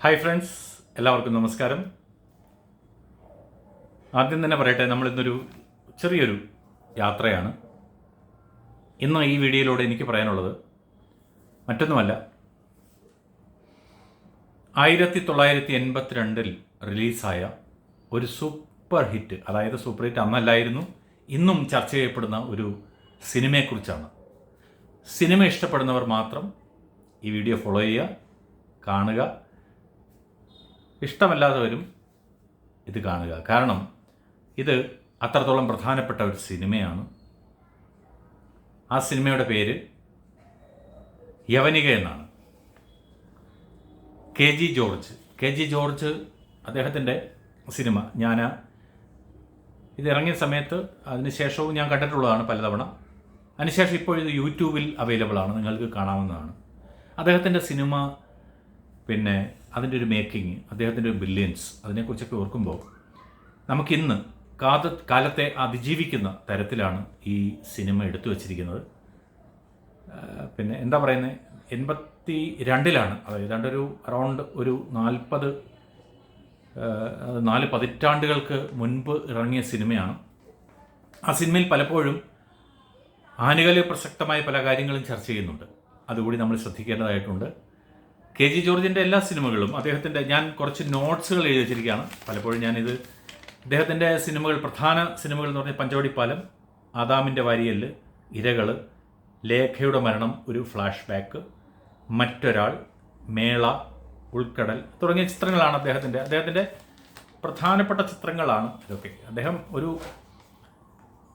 Hi friends എല്ലാവർക്കും നമസ്കാരം. ആദ്യം തന്നെ പറയട്ടെ നമ്മളിന്നൊരു ചെറിയൊരു യാത്രയാണ്. ഇന്ന് ഈ വീഡിയോയിലൂടെ എനിക്ക് പറയാനുള്ളത് മറ്റൊന്നുമല്ല. ആയിരത്തി തൊള്ളായിരത്തി എൺപത്തിരണ്ടിൽ റിലീസായ ഒരു സൂപ്പർ ഹിറ്റ് അതായത് സൂപ്പർ ഹിറ്റ് അന്നല്ലായിരുന്നു ഇന്നും ചർച്ച ചെയ്യപ്പെടുന്ന ഒരു സിനിമയെക്കുറിച്ചാണ്. സിനിമ ഇഷ്ടപ്പെടുന്നവർ മാത്രം ഈ വീഡിയോ ഫോളോ ചെയ്യുക കാണുക ഇഷ്ടമല്ലാത്തവരും ഇത് കാണുക. കാരണം ഇത് അത്രത്തോളം പ്രധാനപ്പെട്ട ഒരു സിനിമയാണ്. ആ സിനിമയുടെ പേര് യവനിക എന്നാണ്. K G George. K G George അദ്ദേഹത്തിന്റെ സിനിമ. ഞാൻ ഇത് ഇറങ്ങിയ സമയത്ത് അതിനുശേഷവും ഞാൻ കണ്ടിട്ടുള്ളതാണ് പലതവണ. അതിനുശേഷം ഇപ്പോൾ ഇത് യൂട്യൂബിൽ അവൈലബിൾ ആണ്. നിങ്ങൾക്ക് കാണാവുന്നതാണ്. അദ്ദേഹത്തിന്റെ സിനിമ പിന്നെ അതിന്റെ ഒരു മേക്കിംഗ് അദ്ദേഹത്തിന്റെ ഒരു ബില്യൻസ് അതിനെക്കുറിച്ചൊക്കെ ഓർക്കുമ്പോൾ നമുക്കിന്ന് കാത കാലത്തെ അതിജീവിക്കുന്ന തരത്തിലാണ് ഈ സിനിമ എടുത്തു വച്ചിരിക്കുന്നത്. പിന്നെ എന്താ പറയുന്നത് എൺപത്തി രണ്ടിലാണ് അതായത് ഏതാണ്ട് ഒരു അറൗണ്ട് ഒരു നാൽപ്പത് നാല് പതിറ്റാണ്ടുകൾക്ക് മുൻപ് ഇറങ്ങിയ സിനിമയാണ് ആ സിനിമയിൽ പലപ്പോഴും ആനുകാലിക പ്രസക്തമായ പല കാര്യങ്ങളും ചർച്ച ചെയ്യുന്നുണ്ട്. അതുകൂടി നമ്മൾ ശ്രദ്ധിക്കേണ്ടതായിട്ടുണ്ട്. കെ ജി ജോർജിന്റെ എല്ലാ സിനിമകളും അദ്ദേഹത്തിന്റെ ഞാൻ കുറച്ച് നോട്ട്സുകൾ എഴുതി വെച്ചിരിക്കുകയാണ്. പലപ്പോഴും ഞാനിത് അദ്ദേഹത്തിന്റെ സിനിമകൾ പ്രധാന സിനിമകൾ എന്ന് പറഞ്ഞാൽ പഞ്ചവടിപ്പാലം ആദാമിന്റെ വാരിയൽ ഇരകൾ ലേഖയുടെ മരണം ഒരു ഫ്ലാഷ് ബാക്ക് മറ്റൊരാൾ മേള ഉൾക്കടൽ തുടങ്ങിയ ചിത്രങ്ങളാണ് അദ്ദേഹത്തിന്റെ അദ്ദേഹത്തിന്റെ പ്രധാനപ്പെട്ട ചിത്രങ്ങളാണ് ഇതൊക്കെ. അദ്ദേഹം ഒരു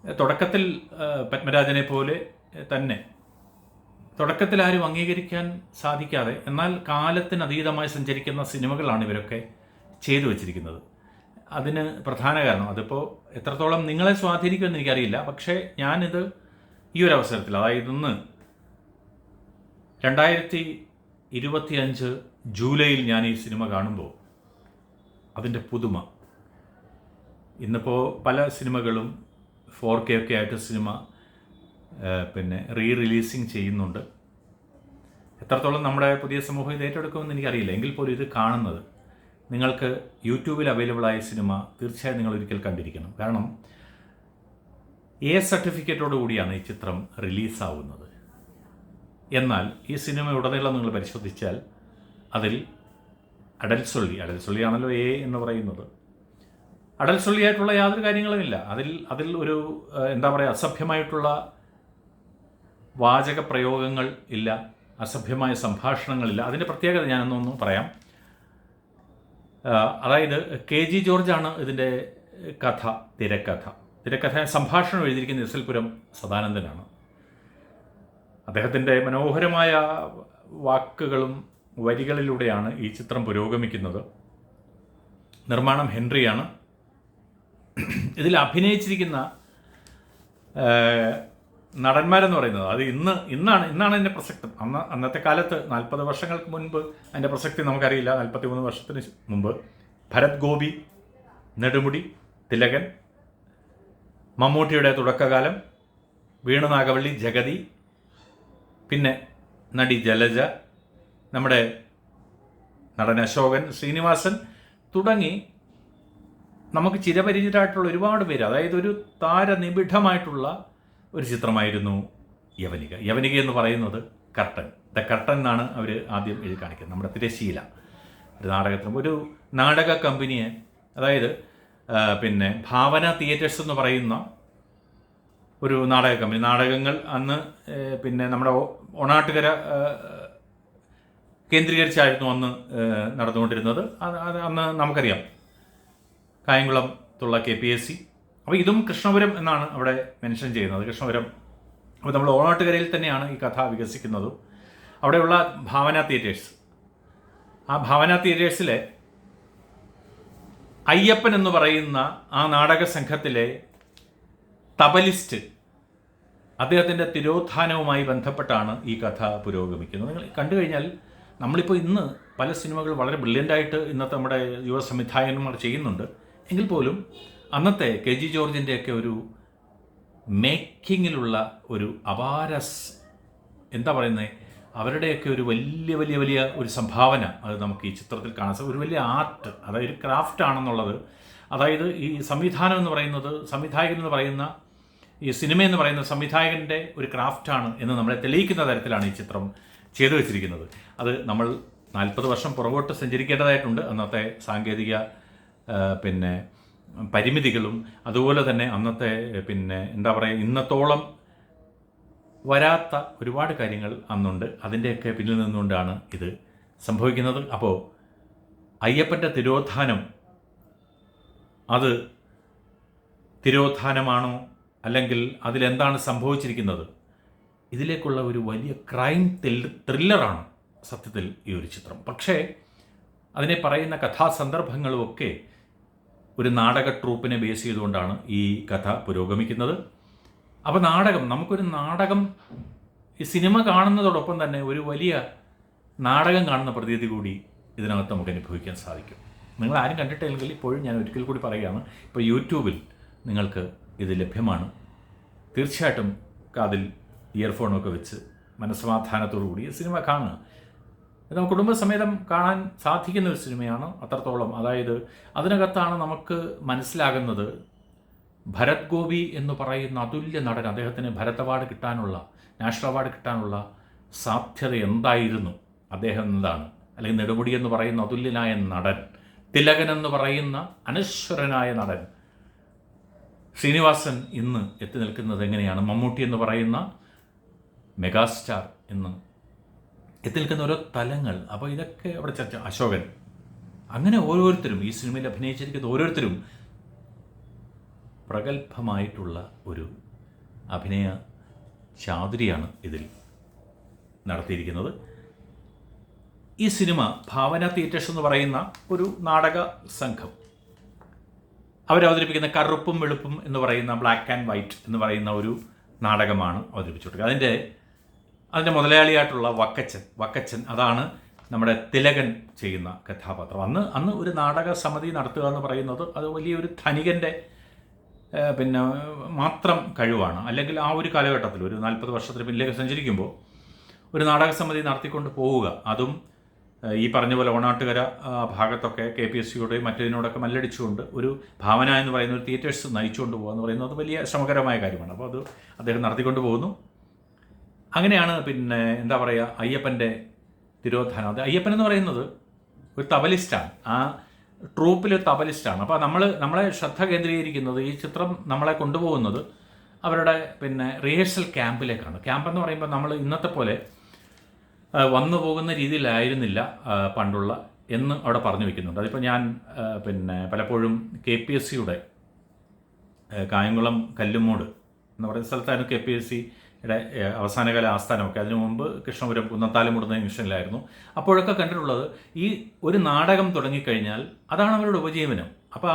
തുടക്കത്തിൽ പത്മരാജനെ പോലെ തന്നെ തുടക്കത്തിൽ ആരും അംഗീകരിക്കാൻ സാധിക്കാതെ എന്നാൽ കാലത്തിനതീതമായി സഞ്ചരിക്കുന്ന സിനിമകളാണ് ഇവരൊക്കെ ചെയ്തു വച്ചിരിക്കുന്നത്. അതിന് പ്രധാന കാരണം അതിപ്പോൾ എത്രത്തോളം നിങ്ങളെ സ്വാധീനിക്കുമെന്ന് എനിക്കറിയില്ല പക്ഷേ ഞാനിത് ഈ ഒരു അവസരത്തിൽ അതായത് ഇന്ന് രണ്ടായിരത്തി ഇരുപത്തിയഞ്ച് ജൂലൈയിൽ ഞാൻ ഈ സിനിമ കാണുമ്പോൾ അതിന്റെ പുതുമ. ഇന്നിപ്പോൾ പല സിനിമകളും ഫോർ കെ ഒക്കെ ആയിട്ട് സിനിമ പിന്നെ റീ റിലീസിങ് ചെയ്യുന്നുണ്ട്. എത്രത്തോളം നമ്മുടെ പുതിയ സമൂഹം ഇത് ഏറ്റെടുക്കുമെന്ന് എനിക്കറിയില്ല. എങ്കിൽ പോലും ഇത് കാണുന്നത് നിങ്ങൾക്ക് യൂട്യൂബിൽ അവൈലബിൾ ആയ സിനിമ തീർച്ചയായും നിങ്ങൾ ഒരിക്കൽ കണ്ടിരിക്കണം. കാരണം എ സർട്ടിഫിക്കറ്റോടു കൂടിയാണ് ഈ ചിത്രം റിലീസാവുന്നത് എന്നാൽ ഈ സിനിമ ഉടനീളം നിങ്ങൾ പരിശോധിച്ചാൽ അതിൽ അടൽസൊള്ളി അടൽസൊള്ളിയാണല്ലോ എ എന്ന് പറയുന്നത്. അടൽസൊള്ളിയായിട്ടുള്ള യാതൊരു കാര്യങ്ങളുമില്ല. അതിൽ അതിൽ ഒരു എന്താ പറയുക അസഭ്യമായിട്ടുള്ള വാചക പ്രയോഗങ്ങൾ ഇല്ല അസഭ്യമായ സംഭാഷണങ്ങളില്ല അതിന്റെ പ്രത്യേകത ഞാനൊന്നൊന്ന് പറയാം. അതായത് കെ ജി ജോർജാണ് ഇതിന്റെ കഥ തിരക്കഥ. തിരക്കഥ സംഭാഷണം എഴുതിയിരിക്കുന്ന എസ്എൽപുരം സദാനന്ദനാണ്. അദ്ദേഹത്തിന്റെ മനോഹരമായ വാക്കുകളും വരികളിലൂടെയാണ് ഈ ചിത്രം പുരോഗമിക്കുന്നത്. നിർമ്മാണം ഹെൻറിയാണ്. ഇതിൽ അഭിനയിച്ചിരിക്കുന്ന നടന്മാരെന്ന് പറയുന്നത്. അത് ഇന്ന് ഇന്നാണ് ഇന്നാണ് അതിന്റെ പ്രസക്തം. അന്ന് അന്നത്തെ കാലത്ത് നാൽപ്പത് വർഷങ്ങൾക്ക് മുൻപ് അതിന്റെ പ്രസക്തി നമുക്കറിയില്ല. നാൽപ്പത്തി മൂന്ന് വർഷത്തിന് മുമ്പ് ഭരത് ഗോപി നെടുമുടി തിലകൻ മമ്മൂട്ടിയുടെ തുടക്കകാലം വീണു നാഗവള്ളി ജഗതി പിന്നെ നടി ജലജ നമ്മുടെ നടൻ അശോകൻ ശ്രീനിവാസൻ തുടങ്ങി നമുക്ക് ചിരപരിചിതരായിട്ടുള്ള ഒരുപാട് പേര് അതായത് ഒരു താരനിബിഡമായിട്ടുള്ള ഒരു ചിത്രമായിരുന്നു യവനിക. യവനിക എന്ന് പറയുന്നത് കർട്ടൻ. ദ കർട്ടൻ എന്നാണ് അവർ ആദ്യം എഴുതി കാണിക്കുന്നത്. നമ്മുടെ തിരശീല ഒരു നാടകത്തിനും ഒരു നാടക കമ്പനിയെ അതായത് പിന്നെ ഭാവന തിയേറ്റേഴ്സ് എന്ന് പറയുന്ന ഒരു നാടക കമ്പനി. നാടകങ്ങൾ അന്ന് പിന്നെ നമ്മുടെ ഒണാട്ടുകര കേന്ദ്രീകരിച്ചായിരുന്നു അന്ന് നടന്നുകൊണ്ടിരുന്നത്. അന്ന് നമുക്കറിയാം. കായംകുളം തുള്ള കെ പി എസ് സി അപ്പോൾ ഇതും കൃഷ്ണപുരം എന്നാണ് അവിടെ മെൻഷൻ ചെയ്യുന്നത്. കൃഷ്ണപുരം. അപ്പോൾ നമ്മൾ ഓണാട്ടുകരയിൽ തന്നെയാണ് ഈ കഥ വികസിക്കുന്നതും. അവിടെയുള്ള ഭാവന തിയേറ്റേഴ്സ് ആ ഭാവന തിയേറ്റേഴ്സിലെ അയ്യപ്പൻ എന്ന് പറയുന്ന ആ നാടക സംഘത്തിലെ തബലിസ്റ്റ് അദ്ദേഹത്തിന്റെ തിരോധാനവുമായി ബന്ധപ്പെട്ടാണ് ഈ കഥ പുരോഗമിക്കുന്നത്. നിങ്ങൾ കണ്ടു കഴിഞ്ഞാൽ നമ്മളിപ്പോൾ ഇന്ന് പല സിനിമകൾ വളരെ ബ്രില്യന്റായിട്ട് ഇന്നത്തെ നമ്മുടെ യുവ സംവിധായകന്മാർ ചെയ്യുന്നുണ്ട്. എങ്കിൽ പോലും അന്നത്തെ കെ ജി ജോർജിന്റെയൊക്കെ ഒരു മേക്കിങ്ങിലുള്ള ഒരു അപാര എന്താ പറയുന്നത് അവരുടെയൊക്കെ ഒരു വലിയ വലിയ വലിയ ഒരു സംഭാവന അത് നമുക്ക് ഈ ചിത്രത്തിൽ കാണാൻ സാധിക്കും ഒരു വലിയ ആർട്ട് അതായത് ഒരു ക്രാഫ്റ്റ് ആണെന്നുള്ളത്. അതായത് ഈ സംവിധാനം എന്ന് പറയുന്നത് സംവിധായകൻ എന്ന് പറയുന്ന ഈ സിനിമ എന്ന് പറയുന്ന സംവിധായകന്റെ ഒരു ക്രാഫ്റ്റാണ് എന്ന് നമ്മളെ തെളിയിക്കുന്ന തരത്തിലാണ് ഈ ചിത്രം ചെയ്തു വെച്ചിരിക്കുന്നത്. അത് നമ്മൾ നാൽപ്പത് വർഷം പുറകോട്ട് സഞ്ചരിക്കേണ്ടതായിട്ടുണ്ട്. അന്നത്തെ സാങ്കേതിക പിന്നെ പരിമിതികളും അതുപോലെ തന്നെ അന്നത്തെ പിന്നെ എന്താ പറയുക ഇന്നത്തോളം വരാത്ത ഒരുപാട് കാര്യങ്ങൾ അന്നുണ്ട്. അതിന്റെയൊക്കെ പിന്നിൽ നിന്നുകൊണ്ടാണ് ഇത് സംഭവിക്കുന്നത്. അപ്പോൾ അയ്യപ്പന്റെ തിരോധാനം അത് തിരോധാനമാണോ? അല്ലെങ്കിൽ അതിലെന്താണ് സംഭവിച്ചിരിക്കുന്നത്? ഇതിലേക്കുള്ള ഒരു വലിയ ക്രൈം ത്രില്ലറാണ് സത്യത്തിൽ ഈ ഒരു ചിത്രം. പക്ഷേ അതിനെ പറയുന്ന കഥാസന്ദർഭങ്ങളുമൊക്കെ ഒരു നാടക ട്രൂപ്പിനെ ബേസ് ചെയ്തുകൊണ്ടാണ് ഈ കഥ പുരോഗമിക്കുന്നത്. അപ്പോൾ നാടകം നമുക്കൊരു നാടകം ഈ സിനിമ കാണുന്നതോടൊപ്പം തന്നെ ഒരു വലിയ നാടകം കാണുന്ന പ്രതീതി കൂടി ഇതിനകത്ത് നമുക്ക് അനുഭവിക്കാൻ സാധിക്കും. നിങ്ങൾ ആരും കണ്ടിട്ടില്ലെങ്കിൽ ഇപ്പോഴും ഞാൻ ഒരിക്കൽ കൂടി പറയുകയാണ് ഇപ്പോൾ യൂട്യൂബിൽ നിങ്ങൾക്ക് ഇത് ലഭ്യമാണ്. തീർച്ചയായിട്ടും കാതിൽ ഇയർഫോണൊക്കെ വെച്ച് മനസ്സമാധാനത്തോടു കൂടി സിനിമ കാണുക. നമുക്ക് കുടുംബസമേതം കാണാൻ സാധിക്കുന്ന ഒരു സിനിമയാണ് അത്രത്തോളം. അതായത് അതിനകത്താണ് നമുക്ക് മനസ്സിലാകുന്നത് ഭരത് ഗോപി എന്ന് പറയുന്ന അതുല്യ നടൻ അദ്ദേഹത്തിന് ഭരത് അവാർഡ് കിട്ടാനുള്ള നാഷണൽ അവാർഡ് കിട്ടാനുള്ള സാധ്യത എന്തായിരുന്നു? അദ്ദേഹം എന്താണ്? അല്ലെങ്കിൽ നെടുമുടി എന്ന് പറയുന്ന അതുല്യനായ നടൻ തിലകൻ എന്ന് പറയുന്ന അനശ്വരനായ നടൻ ശ്രീനിവാസൻ ഇന്ന് എത്തി നിൽക്കുന്നത് എങ്ങനെയാണ്? മമ്മൂട്ടി എന്ന് പറയുന്ന മെഗാസ്റ്റാർ എന്ന് എത്തി നിൽക്കുന്ന ഓരോ തലങ്ങൾ. അപ്പോൾ ഇതൊക്കെ അവിടെ ചർച്ച. അശോകൻ. അങ്ങനെ ഓരോരുത്തരും ഈ സിനിമയിൽ അഭിനയിച്ചിരിക്കുന്ന ഓരോരുത്തരും പ്രഗത്ഭമായിട്ടുള്ള ഒരു അഭിനയ ചാതുരിയാണ് ഇതിൽ നടത്തിയിരിക്കുന്നത്. ഈ സിനിമ ഭാവന തിയേറ്റേഴ്സ് എന്ന് പറയുന്ന ഒരു നാടക സംഘം. അവരവതരിപ്പിക്കുന്ന കറുപ്പും വെളുപ്പും എന്ന് പറയുന്ന ബ്ലാക്ക് ആൻഡ് വൈറ്റ് എന്ന് പറയുന്ന ഒരു നാടകമാണ് അവതരിപ്പിച്ചു അവതരിപ്പിച്ചുകൊടുക്കുക അതിന്റെ അതിന്റെ മുതലാളിയായിട്ടുള്ള വക്കച്ചൻ വക്കച്ചൻ അതാണ് നമ്മുടെ തിലകൻ ചെയ്യുന്ന കഥാപാത്രം. അന്ന് അന്ന് ഒരു നാടക സമിതി നടത്തുക എന്ന് പറയുന്നത് അത് വലിയൊരു ധനികന്റെ പിന്നെ മാത്രം കഴിവാണ്. അല്ലെങ്കിൽ ആ ഒരു കാലഘട്ടത്തിൽ ഒരു നാൽപ്പത് വർഷത്തിന് പിന്നിലേക്ക് സഞ്ചരിക്കുമ്പോൾ ഒരു നാടക സമിതി നടത്തിക്കൊണ്ട് പോവുക. അതും ഈ പറഞ്ഞ പോലെ ഓണാട്ടുകര ഭാഗത്തൊക്കെ കെ പി എസ് സിയോടെയും മറ്റേതിനോടൊക്കെ മല്ലടിച്ചുകൊണ്ട് ഒരു ഭാവന എന്ന് പറയുന്ന ഒരു തിയേറ്റേഴ്സ് നയിച്ചുകൊണ്ട് പോകുക എന്ന് പറയുന്നത് വലിയ ശ്രമകരമായ കാര്യമാണ്. അപ്പോൾ അത് അദ്ദേഹം നടത്തിക്കൊണ്ട് പോകുന്നു. അങ്ങനെയാണ് പിന്നെ എന്താ പറയുക അയ്യപ്പന്റെ തിരോധാനം. അത് അയ്യപ്പൻ എന്ന് പറയുന്നത് ഒരു തബലിസ്റ്റാണ്. ആ ട്രൂപ്പിൽ തബലിസ്റ്റാണ്. അപ്പോൾ നമ്മൾ നമ്മളെ ശ്രദ്ധ കേന്ദ്രീകരിക്കുന്നത് ഈ ചിത്രം നമ്മളെ കൊണ്ടുപോകുന്നത് അവരുടെ പിന്നെ റിഹേഴ്സൽ ക്യാമ്പിലേക്കാണ് ക്യാമ്പ് എന്ന് പറയുമ്പോൾ നമ്മൾ ഇന്നത്തെ പോലെ വന്നു പോകുന്ന രീതിയിലായിരുന്നില്ല പണ്ടുള്ള എന്ന് അവിടെ പറഞ്ഞു വെക്കുന്നുണ്ട്. അതിപ്പോൾ ഞാൻ പിന്നെ പലപ്പോഴും കെ പി എസ് സിയുടെ കായംകുളം കല്ലുമൂട് എന്ന് പറയുന്ന സ്ഥലത്തായിരുന്നു കെ പി എസ് സിയുടെ അവസാനകാല ആസ്ഥാനമൊക്കെ. അതിനു മുമ്പ് കൃഷ്ണപുരം കുന്നത്താലമുട് മുടുന്ന ജംഗ്ഷനിലായിരുന്നു അപ്പോഴൊക്കെ കണ്ടിട്ടുള്ളത് ഈ ഒരു നാടകം തുടങ്ങിക്കഴിഞ്ഞാൽ അതാണ് അവരുടെ ഉപജീവനം. അപ്പോൾ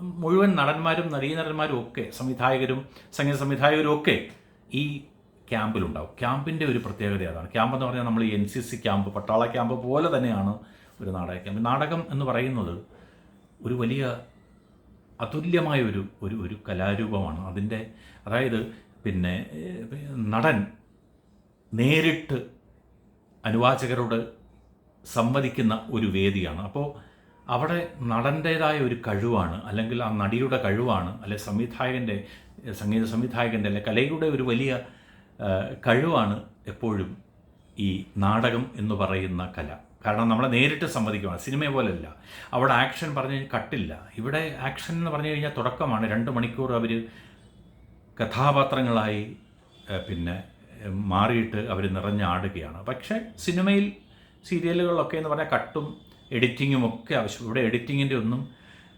മുഴുവൻ നടന്മാരും നടീനടന്മാരും ഒക്കെ സംവിധായകരും സംഗീത സംവിധായകരും ഒക്കെ ഈ ക്യാമ്പിലുണ്ടാവും. ക്യാമ്പിന്റെ ഒരു പ്രത്യേകത അതാണ്. ക്യാമ്പ് എന്ന് പറഞ്ഞാൽ നമ്മൾ എൻ സി സി ക്യാമ്പ് പട്ടാള ക്യാമ്പ് പോലെ തന്നെയാണ് ഒരു നാടക ക്യാമ്പ്. നാടകം എന്ന് പറയുന്നത് ഒരു വലിയ അതുല്യമായ ഒരു ഒരു ഒരു കലാരൂപമാണ്. അതിന്റെ അതായത് പിന്നെ നടൻ നേരിട്ട് അനുവാചകരോട് സംവദിക്കുന്ന ഒരു വേദിയാണ്. അപ്പോൾ അവിടെ നടന്റേതായ ഒരു കഴിവാണ് അല്ലെങ്കിൽ ആ നടിയുടെ കഴിവാണ് അല്ലെ സംവിധായകന്റെ സംഗീത സംവിധായകന്റെ അല്ലെ കലയുടെ ഒരു വലിയ കഴിവാണ് എപ്പോഴും ഈ നാടകം എന്ന് പറയുന്ന കല. കാരണം നമ്മളെ നേരിട്ട് സമ്മതിക്കുവാണ് സിനിമയെ പോലെയല്ല അവിടെ ആക്ഷൻ പറഞ്ഞു കഴിഞ്ഞാൽ കട്ടില്ല. ഇവിടെ ആക്ഷൻ എന്ന് പറഞ്ഞു കഴിഞ്ഞാൽ തുടക്കമാണ്. രണ്ട് മണിക്കൂർ അവർ കഥാപാത്രങ്ങളായി പിന്നെ മാറിയിട്ട് അവർ നിറഞ്ഞാടുകയാണ് പക്ഷേ സിനിമയിൽ സീരിയലുകളിലൊക്കെ എന്ന് പറഞ്ഞാൽ കട്ടും എഡിറ്റിങ്ങും ഒക്കെ ആവശ്യം. ഇവിടെ എഡിറ്റിങ്ങിന്റെ ഒന്നും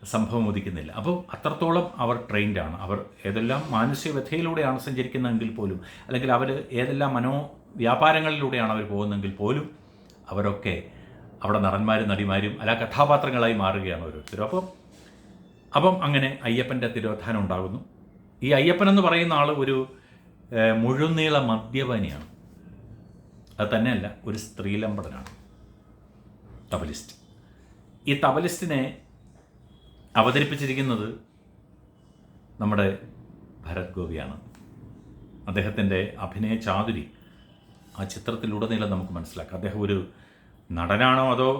സംഭവം ഉദിക്കുന്നില്ല. അപ്പോൾ അത്രത്തോളം അവർ ട്രെയിൻഡ് ആണ്. അവർ ഏതെല്ലാം മാനസിക വ്യഥയിലൂടെയാണ് സഞ്ചരിക്കുന്നതെങ്കിൽ പോലും അല്ലെങ്കിൽ അവർ ഏതെല്ലാം മനോ വ്യാപാരങ്ങളിലൂടെയാണ് അവർ പോകുന്നതെങ്കിൽ പോലും അവരൊക്കെ അവിടെ നടന്മാരും നടിമാരും അല്ല കഥാപാത്രങ്ങളായി മാറുകയാണ് ഓരോരുത്തരും. അപ്പം അപ്പം അങ്ങനെ അയ്യപ്പന്റെ തിരോധാനം ഉണ്ടാകുന്നു. ഈ അയ്യപ്പൻ എന്ന് പറയുന്ന ആൾ ഒരു മുഴുനീള മദ്യപാനിയാണ്. അത് തന്നെയല്ല ഒരു സ്ത്രീലമ്പടനാണ്. തബലിസ്റ്റ്. ഈ തബലിസ്റ്റിനെ അവതരിപ്പിച്ചിരിക്കുന്നത് നമ്മുടെ ഭരത് ഗോപിയാണ്. അദ്ദേഹത്തിന്റെ അഭിനയ ചാതുരി ആ ചിത്രത്തിലുടനീളം നമുക്ക് മനസ്സിലാക്കാം. അദ്ദേഹം ഒരു നടനാണോ അതോ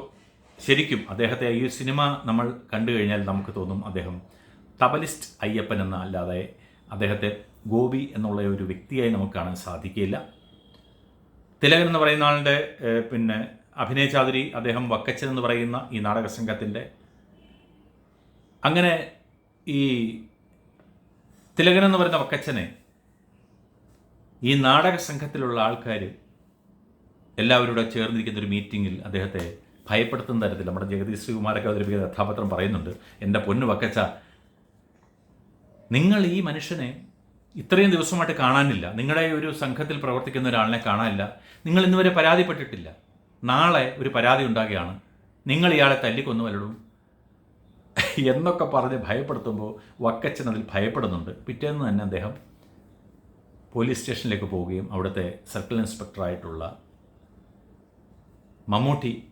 ശരിക്കും അദ്ദേഹത്തെ ഈ സിനിമ നമ്മൾ കണ്ടു കഴിഞ്ഞാൽ നമുക്ക് തോന്നും അദ്ദേഹം തബലിസ്റ്റ് അയ്യപ്പൻ എന്ന അല്ലാതെ അദ്ദേഹത്തെ ഗോപി എന്നുള്ള ഒരു വ്യക്തിയായി നമുക്ക് കാണാൻ സാധിക്കില്ല തിലകൻ എന്ന് പറയുന്ന ആളുടെ പിന്നെ അഭിനയ ചാതുരി അദ്ദേഹം വക്കച്ചൻ എന്ന് പറയുന്ന ഈ നാടക സംഘത്തിന്റെ. അങ്ങനെ ഈ തിലകൻ എന്ന് പറയുന്ന വക്കച്ചനെ ഈ നാടക സംഘത്തിലുള്ള ആൾക്കാർ എല്ലാവരും കൂടെ ചേർന്നിരിക്കുന്ന ഒരു മീറ്റിങ്ങിൽ അദ്ദേഹത്തെ ഭയപ്പെടുത്തുന്ന തരത്തിൽ നമ്മുടെ ജഗദീഷ് ശ്രീകുമാരൊക്കെ അവതരിപ്പിക്കുന്ന കഥാപാത്രം പറയുന്നുണ്ട് എന്റെ പൊന്നു വക്കച്ച നിങ്ങൾ ഈ മനുഷ്യനെ ഇത്രയും ദിവസമായിട്ട് കാണാനില്ല. നിങ്ങളുടെ ഒരു സംഘത്തിൽ പ്രവർത്തിക്കുന്ന ഒരാളിനെ കാണാനില്ല. നിങ്ങൾ ഇന്നുവരെ പരാതിപ്പെട്ടിട്ടില്ല. നാളെ ഒരു പരാതി ഉണ്ടാകുകയാണ്. നിങ്ങൾ ഇയാളെ തല്ലിക്കൊന്നു വല്ലടും എന്നൊക്കെ പറഞ്ഞ് ഭയപ്പെടുത്തുമ്പോൾ വക്കച്ചൻ അതിൽ ഭയപ്പെടുന്നുണ്ട്. പിറ്റേന്ന് തന്നെ അദ്ദേഹം പോലീസ് സ്റ്റേഷനിലേക്ക് പോവുകയും അവിടുത്തെ സർക്കിൾ ഇൻസ്പെക്ടറായിട്ടുള്ള മമ്മൂട്ടി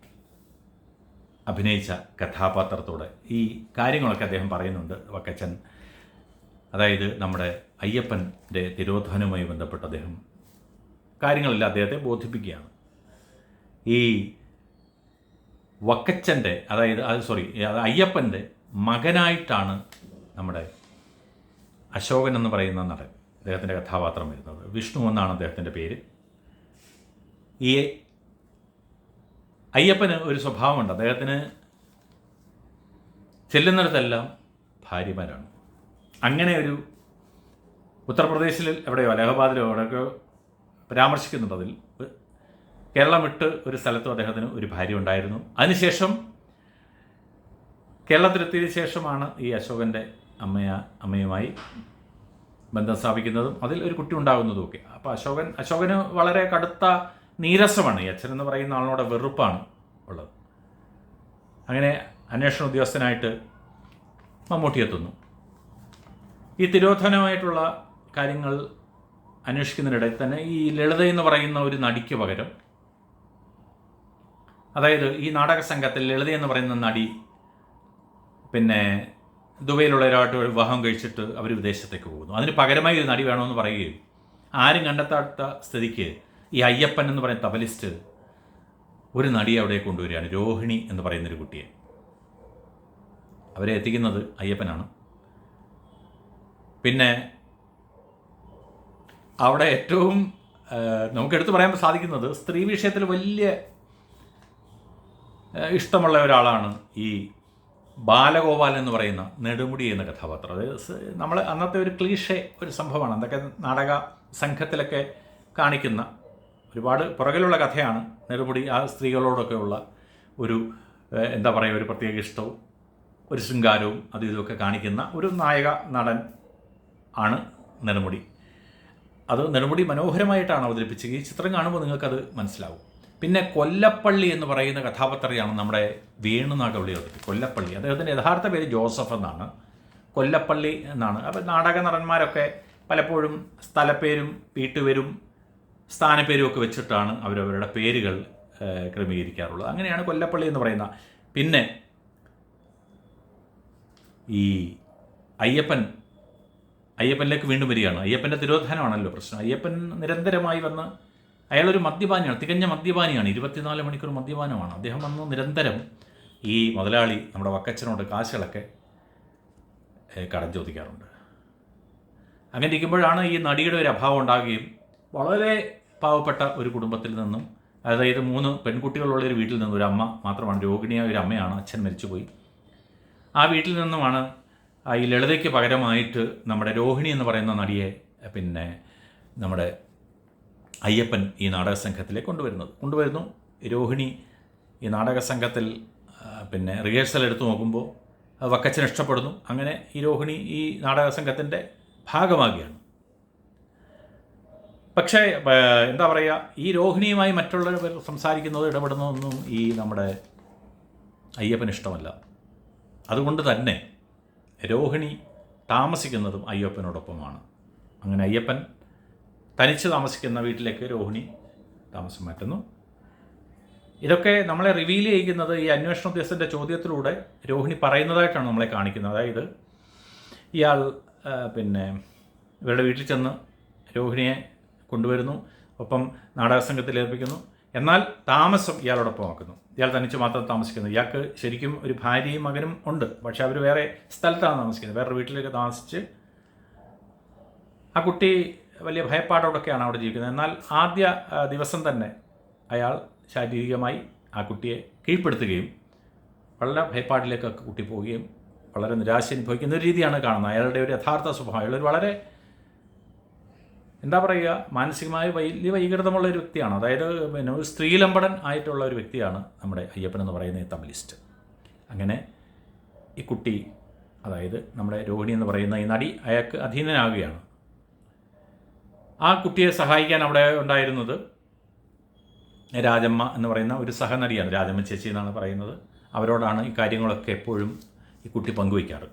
അഭിനയിച്ച കഥാപാത്രത്തോട് ഈ കാര്യങ്ങളൊക്കെ അദ്ദേഹം പറയുന്നുണ്ട് വക്കച്ചൻ. അതായത് നമ്മുടെ അയ്യപ്പന്റെ തിരോധാനവുമായി ബന്ധപ്പെട്ട് അദ്ദേഹം കാര്യങ്ങളെല്ലാം അദ്ദേഹത്തെ ബോധിപ്പിക്കുകയാണ്. ഈ വക്കച്ചന്റെ അതായത് അത് സോറി അയ്യപ്പന്റെ മകനായിട്ടാണ് നമ്മുടെ അശോകൻ എന്ന് പറയുന്ന നടൻ അദ്ദേഹത്തിന്റെ കഥാപാത്രം വരുന്നത്. വിഷ്ണു എന്നാണ് അദ്ദേഹത്തിന്റെ പേര്. ഈ അയ്യപ്പന് ഒരു സ്വഭാവമുണ്ട്. അദ്ദേഹത്തിന് ചെല്ലുന്നിടത്തെല്ലാം ഭാര്യമാരാണ്. അങ്ങനെ ഒരു ഉത്തർപ്രദേശിൽ എവിടെയോ അലഹബാദിലോ എവിടെയൊക്കെ പരാമർശിക്കുന്നുണ്ട് അതിൽ. കേരളം വിട്ട് ഒരു സ്ഥലത്തും അദ്ദേഹത്തിന് ഒരു ഭാര്യ ഉണ്ടായിരുന്നു. അതിനുശേഷം കേരളത്തിലെത്തിയതിനു ശേഷമാണ് ഈ അശോകന്റെ അമ്മയ അമ്മയുമായി ബന്ധം സ്ഥാപിക്കുന്നതും അതിൽ ഒരു കുട്ടി ഉണ്ടാകുന്നതും ഒക്കെ. അപ്പോൾ അശോകൻ അശോകന് വളരെ കടുത്ത നീരസമാണ്. ഈ അച്ഛൻ എന്ന് പറയുന്ന ആളിനോട് വെറുപ്പാണ് ഉള്ളത്. അങ്ങനെ അന്വേഷണ ഉദ്യോഗസ്ഥനായിട്ട് മമ്മൂട്ടി എത്തുന്നു. ഈ തിരോധനമായിട്ടുള്ള കാര്യങ്ങൾ അന്വേഷിക്കുന്നതിനിടയിൽ തന്നെ ഈ ലളിത എന്ന് പറയുന്ന ഒരു നടിക്ക് പകരം അതായത് ഈ നാടക സംഘത്തിൽ ലളിത എന്ന് പറയുന്ന നടി പിന്നെ ദുബൈയിലുള്ള ഒരാട്ട് വിവാഹം കഴിച്ചിട്ട് അവർ വിദേശത്തേക്ക് പോകുന്നു. അതിന് പകരമായി ഒരു നടി വേണമെന്ന് പറയുകയും ആരും കണ്ടെത്താത്ത സ്ഥിതിക്ക് ഈ അയ്യപ്പൻ എന്ന് പറയുന്ന തബലിസ്റ്റ് ഒരു നടി അവിടെ കൊണ്ടുവരികയാണ് രോഹിണി എന്ന് പറയുന്നൊരു കുട്ടിയെ. അവരെ എത്തിക്കുന്നത് അയ്യപ്പനാണ്. പിന്നെ അവിടെ ഏറ്റവും നമുക്ക് എടുത്തു പറയാൻ സാധിക്കുന്നത് സ്ത്രീ വിഷയത്തിൽ വലിയ ഇഷ്ടമുള്ള ഒരാളാണ് ഈ ബാലഗോപാൽ എന്ന് പറയുന്ന നെടുമുടി എന്ന കഥാപാത്രം. അത് നമ്മൾ അന്നത്തെ ഒരു ക്ലീഷെ ഒരു സംഭവമാണ്. അതൊക്കെ നാടക സംഘത്തിലൊക്കെ കാണിക്കുന്ന ഒരുപാട് പുറകിലുള്ള കഥയാണ് നെടുമുടി ആ സ്ത്രീകളോടൊക്കെ ഉള്ള ഒരു എന്താ പറയുക ഒരു പ്രത്യേക ഇഷ്ടവും ഒരു ശൃംഗാരവും അതും ഇതുമൊക്കെ കാണിക്കുന്ന ഒരു നായക നടൻ ആണ് നെടുമുടി. അത് നെടുമുടി മനോഹരമായിട്ടാണ് അവതരിപ്പിച്ചത്. ഈ ചിത്രം കാണുമ്പോൾ നിങ്ങൾക്കത് മനസ്സിലാവും. പിന്നെ കൊല്ലപ്പള്ളി എന്ന് പറയുന്ന കഥാപാത്രയാണ് നമ്മുടെ വേണുനാഗവള്ളി കൊല്ലപ്പള്ളി. അദ്ദേഹത്തിന്റെ യഥാർത്ഥ പേര് ജോസഫ് എന്നാണ്. കൊല്ലപ്പള്ളി എന്നാണ്. അപ്പോൾ നാടക നടന്മാരൊക്കെ പലപ്പോഴും സ്ഥലപ്പേരും വീട്ടുപേരും സ്ഥാനപ്പേരും ഒക്കെ വെച്ചിട്ടാണ് അവരവരുടെ പേരുകൾ ക്രമീകരിക്കാറുള്ളത്. അങ്ങനെയാണ് കൊല്ലപ്പള്ളി എന്ന് പറയുന്ന. പിന്നെ ഈ അയ്യപ്പൻ അയ്യപ്പനിലേക്ക് വീണ്ടും വരികയാണ്. അയ്യപ്പന്റെ തിരോധാനമാണല്ലോ പ്രശ്നം. അയ്യപ്പൻ നിരന്തരമായി വന്ന് അയാളൊരു മദ്യപാനിയാണ് തികഞ്ഞ മദ്യപാനിയാണ്. ഇരുപത്തിനാല് മണിക്കൂർ മദ്യപാനമാണ്. അദ്ദേഹം വന്ന് നിരന്തരം ഈ മുതലാളി നമ്മുടെ വക്കച്ചനോട് കാശുകളൊക്കെ കടം ചോദിക്കാറുണ്ട്. അങ്ങനെ ഇരിക്കുമ്പോഴാണ് ഈ നടിയുടെ ഒരു അഭാവം ഉണ്ടാകുകയും വളരെ പാവപ്പെട്ട ഒരു കുടുംബത്തിൽ നിന്നും അതായത് മൂന്ന് പെൺകുട്ടികളുള്ള ഒരു വീട്ടിൽ നിന്നും ഒരു അമ്മ മാത്രമാണ് രോഗിണിയായ ഒരു അമ്മയാണ് അച്ഛൻ മരിച്ചുപോയി. ആ വീട്ടിൽ നിന്നുമാണ് ഈ ലളിതയ്ക്ക് പകരമായിട്ട് നമ്മുടെ രോഹിണി എന്ന് പറയുന്ന നടിയെ പിന്നെ നമ്മുടെ അയ്യപ്പൻ ഈ നാടക സംഘത്തിലെ കൊണ്ടുവരുന്നത്. കൊണ്ടുവരുന്നു. രോഹിണി ഈ നാടക സംഘത്തിൽ പിന്നെ റിഹേഴ്സൽ എടുത്തു നോക്കുമ്പോൾ വക്കച്ചൻ ഇഷ്ടപ്പെടുന്നു. അങ്ങനെ ഈ രോഹിണി ഈ നാടക സംഘത്തിന്റെ ഭാഗമാകുകയാണ്. പക്ഷേ എന്താ പറയുക ഈ രോഹിണിയുമായി മറ്റുള്ളവർ സംസാരിക്കുന്നതോ ഇടപെടുന്നതൊന്നും ഈ നമ്മുടെ അയ്യപ്പൻ ഇഷ്ടമല്ല. അതുകൊണ്ട് തന്നെ രോഹിണി താമസിക്കുന്നതും അയ്യപ്പനോടൊപ്പമാണ്. അങ്ങനെ അയ്യപ്പൻ തനിച്ച് താമസിക്കുന്ന വീട്ടിലേക്ക് രോഹിണി താമസം മാറ്റുന്നു. ഇതൊക്കെ നമ്മളെ റിവീൽ ചെയ്യുന്നത് ഈ അന്വേഷണ ഉദ്യോഗസ്ഥന്റെ ചോദ്യത്തിലൂടെ രോഹിണി പറയുന്നതായിട്ടാണ് നമ്മളെ കാണിക്കുന്നത്. അതായത് ഇയാൾ പിന്നെ ഇവരുടെ വീട്ടിൽ ചെന്ന് രോഹിണിയെ കൊണ്ടുവരുന്നു ഒപ്പം നാടക സംഘത്തിൽ ഏൽപ്പിക്കുന്നു. എന്നാൽ താമസം ഇയാളോടൊപ്പം ആക്കുന്നു ഇയാൾ തനിച്ച് മാത്രം താമസിക്കുന്നു. ഇയാൾക്ക് ശരിക്കും ഒരു ഭാര്യയും മകനും ഉണ്ട്. പക്ഷെ അവർ വേറെ സ്ഥലത്താണ് താമസിക്കുന്നത്. വേറൊരു വീട്ടിലേക്ക് താമസിച്ച് ആ കുട്ടി വലിയ ഭയപ്പാടോടൊക്കെയാണ് അവിടെ ജീവിക്കുന്നത്. എന്നാൽ ആദ്യ ദിവസം തന്നെ അയാൾ ശാരീരികമായി ആ കുട്ടിയെ കീഴ്പ്പെടുത്തുകയും വളരെ ഭയപ്പാടിലേക്കൊക്കെ കുട്ടി പോവുകയും വളരെ നിരാശ അനുഭവിക്കുന്ന ഒരു രീതിയാണ് കാണുന്നത്. അയാളുടെ ഒരു യഥാർത്ഥ സ്വഭാവം. അയാളൊരു വളരെ എന്താ പറയുക മാനസികമായ വലിയ വൈകൃതമുള്ള ഒരു വ്യക്തിയാണ്. അതായത് പിന്നെ ഒരു സ്ത്രീലമ്പടൻ ആയിട്ടുള്ള ഒരു വ്യക്തിയാണ് നമ്മുടെ അയ്യപ്പൻ എന്ന് പറയുന്ന ഈ തമിലിസ്റ്റ് അങ്ങനെ ഈ കുട്ടി അതായത് നമ്മുടെ രോഹിണി എന്ന് പറയുന്ന ഈ നടി അയാൾക്ക് അധീനനാകുകയാണ്. ആ കുട്ടിയെ സഹായിക്കാൻ അവിടെ ഉണ്ടായിരുന്നത് രാജമ്മ എന്ന് പറയുന്ന ഒരു സഹനടിയാണ്. രാജമ്മ ചേച്ചി എന്നാണ് പറയുന്നത്. അവരോടാണ് ഈ കാര്യങ്ങളൊക്കെ എപ്പോഴും ഈ കുട്ടി പങ്കുവയ്ക്കാറ്.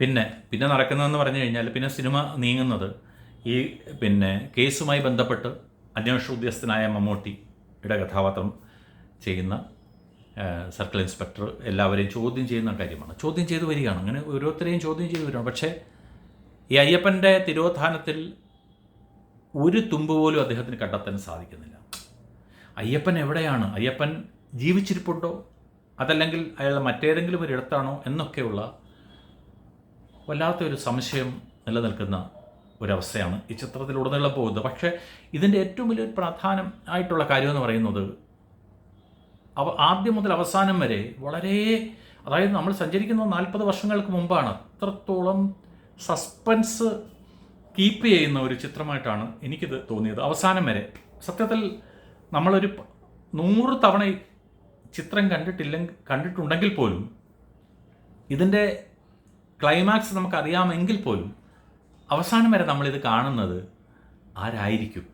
പിന്നെ പിന്നെ നടക്കുന്നതെന്ന് പറഞ്ഞു കഴിഞ്ഞാൽ പിന്നെ സിനിമ നീങ്ങുന്നത് ഈ പിന്നെ കേസുമായി ബന്ധപ്പെട്ട് അന്വേഷണ ഉദ്യോഗസ്ഥനായ മമ്മൂട്ടിയുടെ കഥാപാത്രം ചെയ്യുന്ന സർക്കിൾ ഇൻസ്പെക്ടർ എല്ലാവരെയും ചോദ്യം ചെയ്യുന്ന കാര്യമാണ്. ചോദ്യം ചെയ്തു വരികയാണ്. അങ്ങനെ ഓരോരുത്തരെയും ചോദ്യം ചെയ്തു വരികയാണ്. പക്ഷേ ഈ അയ്യപ്പന്റെ തിരോധാനത്തിൽ ഒരു തുമ്പ് പോലും അദ്ദേഹത്തിന് കണ്ടെത്താൻ സാധിക്കുന്നില്ല. അയ്യപ്പൻ എവിടെയാണ്? അയ്യപ്പൻ ജീവിച്ചിരിപ്പുണ്ടോ? അതല്ലെങ്കിൽ അയാൾ മറ്റേതെങ്കിലും ഒരിടത്താണോ? എന്നൊക്കെയുള്ള വല്ലാത്തൊരു സംശയം നിലനിൽക്കുന്ന ഒരവസ്ഥയാണ് ഈ ചിത്രത്തിലുടനീളം പോകുന്നത്. പക്ഷേ ഇതിന്റെ ഏറ്റവും വലിയൊരു പ്രധാനം ആയിട്ടുള്ള കാര്യം എന്ന് പറയുന്നത് അവ ആദ്യം മുതൽ അവസാനം വരെ വളരെ അതായത് നമ്മൾ സഞ്ചരിക്കുന്ന നാൽപ്പത് വർഷങ്ങൾക്ക് മുമ്പാണ് അത്രത്തോളം സസ്പെൻസ് കീപ്പ് ചെയ്യുന്ന ഒരു ചിത്രമായിട്ടാണ് എനിക്കിത് തോന്നിയത്. അവസാനം വരെ. സത്യത്തിൽ നമ്മളൊരു നൂറ് തവണ ചിത്രം കണ്ടിട്ടില്ലെങ്കിൽ കണ്ടിട്ടുണ്ടെങ്കിൽ പോലും ഇതിന്റെ ക്ലൈമാക്സ് നമുക്കറിയാമെങ്കിൽ പോലും അവസാനം വരെ നമ്മളിത് കാണുന്നത് ആരായിരിക്കും?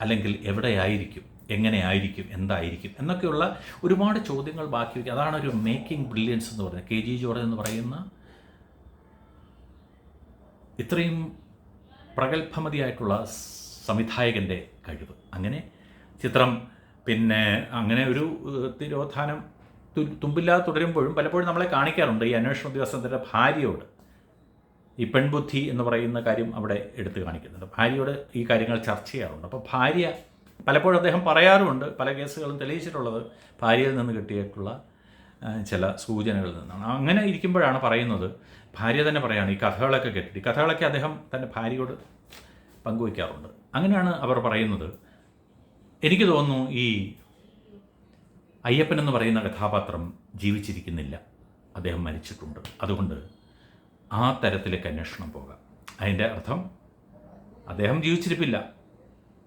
അല്ലെങ്കിൽ എവിടെയായിരിക്കും? എങ്ങനെയായിരിക്കും? എന്തായിരിക്കും? എന്നൊക്കെയുള്ള ഒരുപാട് ചോദ്യങ്ങൾ ബാക്കി വയ്ക്കും. അതാണ് ഒരു മേക്കിംഗ് ബ്രില്യൻസ് എന്ന് പറയുന്നത്. കെ ജി ജോർജ് എന്ന് പറയുന്ന ഇത്രയും പ്രഗത്ഭമതിയായിട്ടുള്ള സംവിധായകന്റെ കഴിവ്. അങ്ങനെ ചിത്രം പിന്നെ അങ്ങനെ ഒരു തിരോധാനം തുമ്പില്ലാതെ തുടരുമ്പോഴും പലപ്പോഴും നമ്മളെ കാണിക്കാറുണ്ട് ഈ അന്വേഷണ ഉദ്യോഗസ്ഥന്റെ ഭാര്യയോട്. ഈ പെൺബുദ്ധി എന്ന് പറയുന്ന കാര്യം അവിടെ എടുത്തു കാണിക്കുന്നുണ്ട്. ഭാര്യയോട് ഈ കാര്യങ്ങൾ ചർച്ച ചെയ്യാറുണ്ട്. അപ്പോൾ ഭാര്യ പലപ്പോഴും അദ്ദേഹം പറയാറുമുണ്ട് പല കേസുകളും തെളിയിച്ചിട്ടുള്ളത് ഭാര്യയിൽ നിന്ന് കിട്ടിയിട്ടുള്ള ചില സൂചനകളിൽ നിന്നാണ്. അങ്ങനെ ഇരിക്കുമ്പോഴാണ് പറയുന്നത് ഭാര്യ തന്നെ പറയുകയാണ് ഈ കഥകളൊക്കെ കേട്ടിട്ട്. ഈ കഥകളൊക്കെ അദ്ദേഹം തന്റെ ഭാര്യയോട് പങ്കുവയ്ക്കാറുണ്ട്. അങ്ങനെയാണ് അവർ പറയുന്നത്. എനിക്ക് തോന്നുന്നു ഈ അയ്യപ്പൻ എന്ന് പറയുന്ന കഥാപാത്രം ജീവിച്ചിരിക്കുന്നില്ല. അദ്ദേഹം മരിച്ചിട്ടുണ്ട്. അതുകൊണ്ട് ആ തരത്തിലേക്ക് അന്വേഷണം പോകാം. അതിന്റെ അർത്ഥം അദ്ദേഹം ജീവിച്ചിരിപ്പില്ല.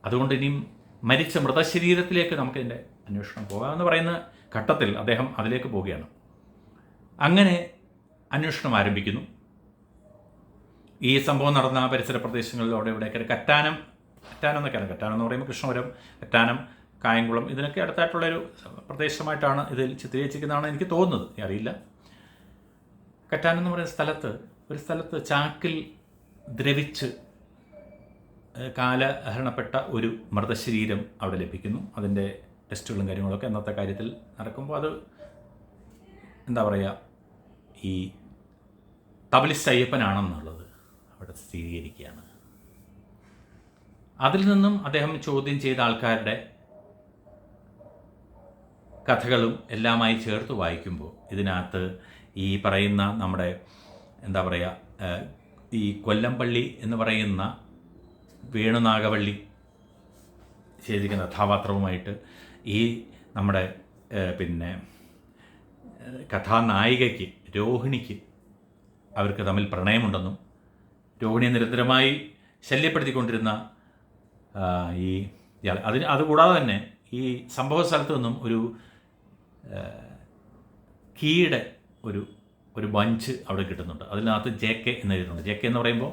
അതുകൊണ്ട് ഇനിയും മരിച്ച മൃതശരീരത്തിലേക്ക് നമുക്കിതിന്റെ അന്വേഷണം പോകാം എന്ന് പറയുന്ന ഘട്ടത്തിൽ അദ്ദേഹം അതിലേക്ക് പോവുകയാണ്. അങ്ങനെ അന്വേഷണം ആരംഭിക്കുന്നു. ഈ സംഭവം നടന്ന പരിസര പ്രദേശങ്ങളിൽ ഇവിടെയൊക്കെ കറ്റാനം കറ്റാനം എന്നൊക്കെയാണ് കറ്റാനം എന്ന് പറയുമ്പോൾ കൃഷ്ണപുരം കറ്റാനം കായംകുളം ഇതിനൊക്കെ അടുത്തായിട്ടുള്ളൊരു പ്രദേശമായിട്ടാണ് ഇതിൽ ചിത്രീകരിച്ചിരിക്കുന്നതാണ് എനിക്ക് തോന്നുന്നത്. അറിയില്ല. കറ്റാനം എന്ന് പറയുന്ന സ്ഥലത്ത് ഒരു സ്ഥലത്ത് ചാക്കിൽ ദ്രവിച്ച് കാലഹരണപ്പെട്ട ഒരു മൃതശരീരം അവിടെ ലഭിക്കുന്നു. അതിന്റെ ടെസ്റ്റുകളും കാര്യങ്ങളൊക്കെ അന്നത്തെ കാര്യത്തിൽ നടക്കുമ്പോൾ അത് എന്താ പറയുക ഈ തബലിസ്റ്റ് അയ്യപ്പനാണെന്നുള്ളത് അവിടെ സ്ഥിരീകരിക്കുകയാണ്. അതിൽ നിന്നും അദ്ദേഹം ചോദ്യം ചെയ്ത ആൾക്കാരുടെ കഥകളും എല്ലാമായി ചേർത്ത് വായിക്കുമ്പോൾ ഇതിനകത്ത് ഈ പറയുന്ന നമ്മുടെ എന്താ പറയുക ഈ കൊല്ലംപള്ളി എന്ന് പറയുന്ന വേണുനാഗവള്ളി ചെയ്തിരിക്കുന്ന കഥാപാത്രവുമായിട്ട് ഈ നമ്മുടെ പിന്നെ കഥാനായികയ്ക്ക് രോഹിണിക്ക് അവർക്ക് തമ്മിൽ പ്രണയമുണ്ടെന്നും രോഹിണിയെ നിരന്തരമായി ശല്യപ്പെടുത്തിക്കൊണ്ടിരുന്ന ഈ ഇയാൾ. അതിന് അതുകൂടാതെ തന്നെ ഈ സംഭവ സ്ഥലത്തു നിന്നും ഒരു കീയുടെ ഒരു ഒരു ബഞ്ച് അവിടെ കിട്ടുന്നുണ്ട്. അതിനകത്ത് ജെ കെ എന്ന് എഴുതുന്നുണ്ട് ജെ കെ എന്ന് പറയുമ്പോൾ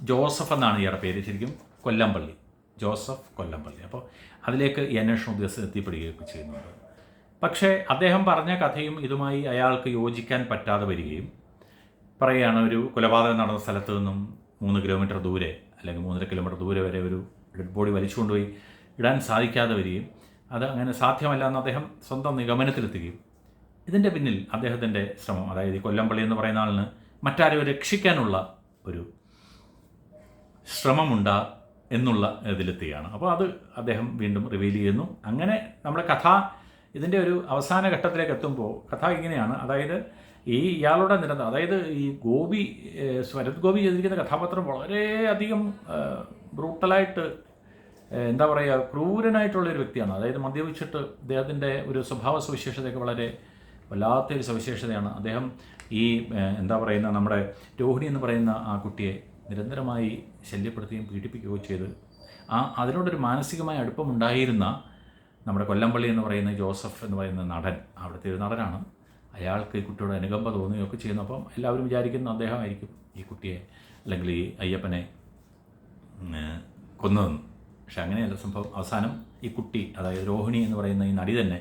ജോസഫ് എന്നാണ് ഇയാളുടെ പേര്. ശരിക്കും കൊല്ലംപള്ളി. ജോസഫ് കൊല്ലംപള്ളി. അപ്പോൾ അതിലേക്ക് ഈ അന്വേഷണ ഉദ്യോഗസ്ഥർ എത്തിപ്പെടുകയൊക്കെ ചെയ്യുന്നുണ്ട്. പക്ഷേ അദ്ദേഹം പറഞ്ഞ കഥയും ഇതുമായി അയാൾക്ക് യോജിക്കാൻ പറ്റാതെ വരികയും പറയുകയാണ് ഒരു കൊലപാതകം നടന്ന സ്ഥലത്ത് നിന്നും മൂന്ന് കിലോമീറ്റർ ദൂരെ അല്ലെങ്കിൽ മൂന്നര കിലോമീറ്റർ ദൂരെ വരെ ഒരു ഡെഡ് ബോഡി വലിച്ചുകൊണ്ടുപോയി ഇടാൻ സാധിക്കാതെ വരികയും അത് അങ്ങനെ സാധ്യമല്ല എന്ന് അദ്ദേഹം സ്വന്തം നിഗമനത്തിലെത്തുകയും ഇതിന്റെ പിന്നിൽ അദ്ദേഹത്തിന്റെ ശ്രമം അതായത് കൊല്ലംപള്ളി എന്ന് പറയുന്ന ആളിന് മറ്റാരെയും രക്ഷിക്കാനുള്ള ഒരു ശ്രമമുണ്ടാ എന്നുള്ള ഇതിലെത്തുകയാണ് അപ്പോൾ അത് അദ്ദേഹം വീണ്ടും റിവീൽ ചെയ്യുന്നു. അങ്ങനെ നമ്മുടെ കഥ ഇതിന്റെ ഒരു അവസാന ഘട്ടത്തിലേക്ക് എത്തുമ്പോൾ കഥ ഇങ്ങനെയാണ്. അതായത് ഈ ഇയാളുടെ നിരന്തരം അതായത് ഈ ഗോപി സ്വരത് ഗോപി ചെയ്തിരിക്കുന്ന കഥാപാത്രം വളരെയധികം ബ്രൂട്ടലായിട്ട് എന്താ പറയുക ക്രൂരനായിട്ടുള്ള ഒരു വ്യക്തിയാണ്. അതായത് മദ്യപിച്ചിട്ട് അദ്ദേഹത്തിന്റെ ഒരു സ്വഭാവ സവിശേഷതയൊക്കെ വളരെ വല്ലാത്തൊരു സവിശേഷതയാണ്. അദ്ദേഹം ഈ എന്താ പറയുന്ന നമ്മുടെ രോഹിണി എന്ന് പറയുന്ന ആ കുട്ടിയെ നിരന്തരമായി ശല്യപ്പെടുത്തുകയും പീഡിപ്പിക്കുകയോ ചെയ്ത് ആ അതിനോടൊരു മാനസികമായ അടുപ്പമുണ്ടായിരുന്ന നമ്മുടെ കൊല്ലംപള്ളി എന്ന് പറയുന്ന ജോസഫ് എന്ന് പറയുന്ന നടൻ അവിടുത്തെ ഒരു നടനാണ്. അയാൾക്ക് ഈ കുട്ടിയോട് അനുകമ്പ തോന്നുകയൊക്കെ ചെയ്യുന്നു. അപ്പം എല്ലാവരും വിചാരിക്കുന്ന അദ്ദേഹമായിരിക്കും ഈ കുട്ടിയെ അല്ലെങ്കിൽ ഈ അയ്യപ്പനെ കൊന്നതെന്ന്. പക്ഷെ അങ്ങനെയല്ല സംഭവം അവസാനം ഈ കുട്ടി അതായത് രോഹിണി എന്ന് പറയുന്ന ഈ നടി തന്നെ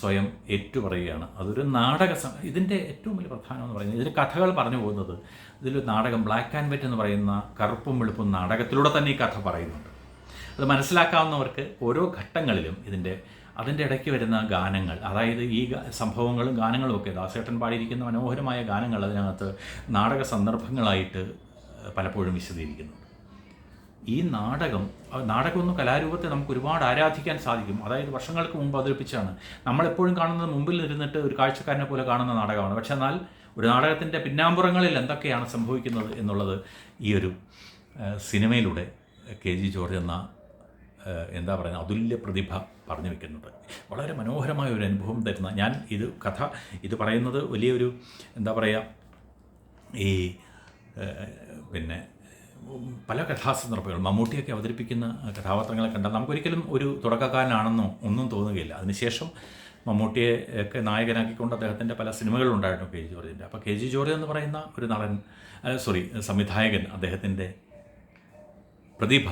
സ്വയം ഏറ്റുപറയുകയാണ്. അതൊരു നാടക ഇതിന്റെ ഏറ്റവും വലിയ പ്രധാനം എന്ന് പറയുന്നത് ഇതിൽ കഥകൾ പറഞ്ഞു പോകുന്നത് ഇതിലൊരു നാടകം ബ്ലാക്ക് ആൻഡ് വൈറ്റ് എന്ന് പറയുന്ന കറുപ്പും വെളുപ്പും നാടകത്തിലൂടെ തന്നെ ഈ കഥ പറയുന്നുണ്ട്. അത് മനസ്സിലാക്കാവുന്നവർക്ക് ഓരോ ഘട്ടങ്ങളിലും ഇതിന്റെ അതിന്റെ ഇടയ്ക്ക് വരുന്ന ഗാനങ്ങൾ അതായത് ഈ സംഭവങ്ങളും ഗാനങ്ങളും ഒക്കെ ദാസേട്ടൻ പാടിയിരിക്കുന്ന മനോഹരമായ ഗാനങ്ങൾ അതിനകത്ത് നാടക സന്ദർഭങ്ങളായിട്ട് പലപ്പോഴും വിശദീകരിക്കുന്നുണ്ട്. ഈ നാടകം നാടകം കലാരൂപത്തെ നമുക്ക് ഒരുപാട് ആരാധിക്കാൻ സാധിക്കും. അതായത് വർഷങ്ങൾക്ക് മുമ്പ് അവതരിപ്പിച്ചാണ് നമ്മളെപ്പോഴും കാണുന്നത് മുമ്പിൽ ഇരുന്നിട്ട് ഒരു കാഴ്ചക്കാരനെ പോലെ കാണുന്ന നാടകമാണ്. പക്ഷെ എന്നാൽ ഒരു നാടകത്തിന്റെ പിന്നാമ്പുറങ്ങളിൽ എന്തൊക്കെയാണ് സംഭവിക്കുന്നത് എന്നുള്ളത് ഈ ഒരു സിനിമയിലൂടെ കെ ജി ജോർജ് എന്ന എന്താ പറയുക അതുല്യ പ്രതിഭ പറഞ്ഞു വെക്കുന്നുണ്ട്. വളരെ മനോഹരമായ ഒരു അനുഭവം തരുന്ന ഞാൻ ഇത് കഥ ഇത് പറയുന്നത് വലിയൊരു എന്താ പറയുക ഈ പിന്നെ പല കഥാസന്ദർഭങ്ങൾ മമ്മൂട്ടിയൊക്കെ അവതരിപ്പിക്കുന്ന കഥാപാത്രങ്ങളെ കണ്ടാൽ നമുക്കൊരിക്കലും ഒരു തുടക്കക്കാരനാണെന്നോ ഒന്നും തോന്നുകയില്ല. അതിനുശേഷം മമ്മൂട്ടിയെ ഒക്കെ നായകനാക്കിക്കൊണ്ട് അദ്ദേഹത്തിന്റെ പല സിനിമകളുണ്ടായിരുന്നു കെ ജി ജോർജിന്റെ. അപ്പോൾ കെ ജി ജോർജ് എന്ന് പറയുന്ന ഒരു നടൻ സോറി സംവിധായകൻ അദ്ദേഹത്തിന്റെ പ്രതിഭ.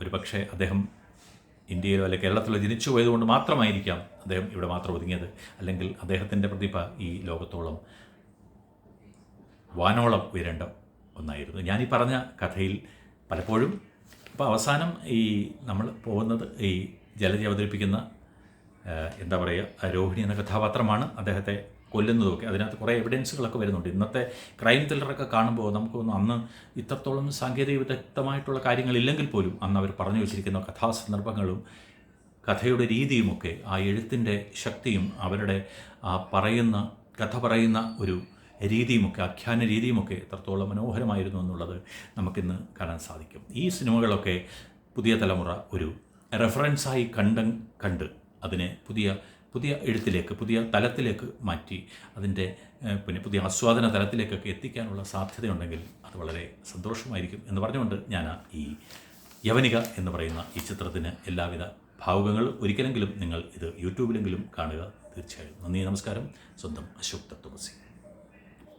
ഒരു പക്ഷേ അദ്ദേഹം ഇന്ത്യയിലോ അല്ലെങ്കിൽ കേരളത്തിലോ ജനിച്ചു പോയതുകൊണ്ട് മാത്രമായിരിക്കാം അദ്ദേഹം ഇവിടെ മാത്രം ഒതുങ്ങിയത്. അല്ലെങ്കിൽ അദ്ദേഹത്തിന്റെ പ്രതിഭ ഈ ലോകത്തോളം വാനോളം ഉയരേണ്ട ഒന്നായിരുന്നു. ഞാൻ ഈ പറഞ്ഞ കഥയിൽ പലപ്പോഴും ഇപ്പോൾ അവസാനം ഈ നമ്മൾ പോകുന്നത് ഈ ജലജി അവതരിപ്പിക്കുന്ന എന്താ പറയുക രോഹിണി എന്ന കഥാപാത്രമാണ് അദ്ദേഹത്തെ കൊല്ലുന്നതൊക്കെ. അതിനകത്ത് കുറേ എവിഡൻസുകളൊക്കെ വരുന്നുണ്ട്. ഇന്നത്തെ ക്രൈം ത്രില്ലറൊക്കെ കാണുമ്പോൾ നമുക്ക് അന്ന് ഇത്രത്തോളം സാങ്കേതിക വിദഗ്ധമായിട്ടുള്ള കാര്യങ്ങളില്ലെങ്കിൽ പോലും അന്ന് അവർ പറഞ്ഞു വെച്ചിരിക്കുന്ന കഥാസന്ദർഭങ്ങളും കഥയുടെ രീതിയുമൊക്കെ ആ എഴുത്തിന്റെ ശക്തിയും അവരുടെ ആ പറയുന്ന കഥ പറയുന്ന ഒരു രീതിയുമൊക്കെ ആഖ്യാന രീതിയുമൊക്കെ എത്രത്തോളം മനോഹരമായിരുന്നു എന്നുള്ളത് നമുക്കിന്ന് കാണാൻ സാധിക്കും. ഈ സിനിമകളൊക്കെ പുതിയ തലമുറ ഒരു റെഫറൻസായി കണ്ട കണ്ട് അതിനെ പുതിയ പുതിയ എഴുത്തിലേക്ക് പുതിയ തലത്തിലേക്ക് മാറ്റി അതിന്റെ പിന്നെ പുതിയ ആസ്വാദന തലത്തിലേക്കൊക്കെ എത്തിക്കാനുള്ള സാധ്യതയുണ്ടെങ്കിൽ അത് വളരെ സന്തോഷമായിരിക്കും എന്ന് പറഞ്ഞുകൊണ്ട് ഞാൻ ഈ യവനിക എന്ന് പറയുന്ന ഈ ചിത്രത്തിന് എല്ലാവിധ ഭാവുകങ്ങളും ഒരിക്കലെങ്കിലും നിങ്ങൾ ഇത് യൂട്യൂബിലെങ്കിലും കാണുക തീർച്ചയായും. നന്ദി നമസ്കാരം. സ്വന്തം അശോക് തത്വമസി.